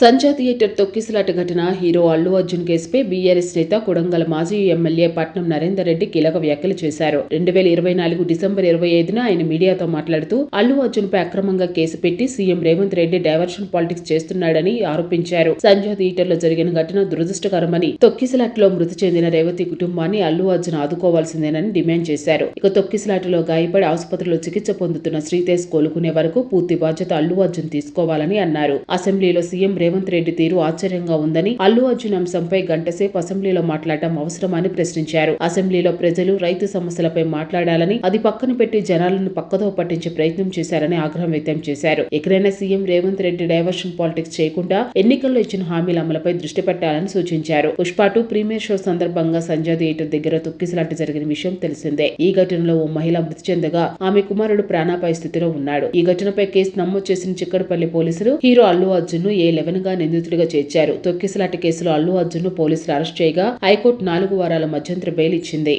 సంజా theatre తొక్కిసలాట ఘటన. Hero Allu Arjun కేసుపై బీఆర్ఎస్ నేత కొడంగల్ మాజీ ఎమ్మెల్యే పట్నం నరేందర్ రెడ్డి కీలక వ్యాఖ్యలు చేశారు. రెండు వేల ఇరవై నాలుగు డిసెంబర్ ఇరవై ఐదున ఆయన మీడియాతో మాట్లాడుతూ అల్లు అర్జున్ పై అక్రమంగా కేసు పెట్టి CM Revanth Reddy diversion politics చేస్తున్నాడని ఆరోపించారు. సంజా థియేటర్లో జరిగిన ఘటన దురదృష్టకరమని తొక్కిసలాటలో మృతి చెందిన రేవతి కుటుంబాన్ని అల్లు అర్జున్ ఆదుకోవాల్సిందేనని డిమాండ్ చేశారు. ఇక తొక్కిసలాటలో గాయపడి ఆసుపత్రిలో చికిత్స పొందుతున్న శ్రీతేజ్ కోలుకునే వరకు పూర్తి బాధ్యత అల్లు అర్జున్ తీసుకోవాలని అన్నారు. అసెంబ్లీలో సీఎం రేవంత్ రేవంత్ రెడ్డి తీరు ఆశ్చర్యంగా ఉందని అల్లు అర్జున్ అంశంపై గంటసేపు అసెంబ్లీలో మాట్లాడటం అవసరమని ప్రశ్నించారు. అసెంబ్లీలో ప్రజలు రైతు సమస్యలపై మాట్లాడాలని అది పక్కన పెట్టి జనాలను పక్కదో పట్టించే ప్రయత్నం చేశారని ఆగ్రహం వ్యక్తం చేశారు. ఎక్కడైనా CM Revanth Reddy diversion politics చేయకుండా ఎన్నికల్లో ఇచ్చిన హామీల అమలుపై దృష్టి పెట్టాలని సూచించారు. పుష్పాటు ప్రీమియర్ షో సందర్భంగా సంజయ్ థియేటర్ దగ్గర తొక్కిసలాట జరిగిన విషయం తెలిసిందే. ఈ ఘటనలో ఓ మహిళ మృతి చెందగా ఆమె కుమారుడు ప్రాణాపాయ స్థితిలో ఉన్నాడు. ఈ ఘటనపై కేసు నమోదు చేసిన చిక్కడపల్లి పోలీసులు హీరో అల్లు అర్జున్ను ఏ లెవెన్ దారుణంగా నిందితుడిగా చేర్చారు. తొక్కిసలాట కేసులో అల్లు అర్జున్ను పోలీసులు అరెస్ట్ చేయగా హైకోర్టు నాలుగు వారాల మధ్యంతర బెయిల్ ఇచ్చింది.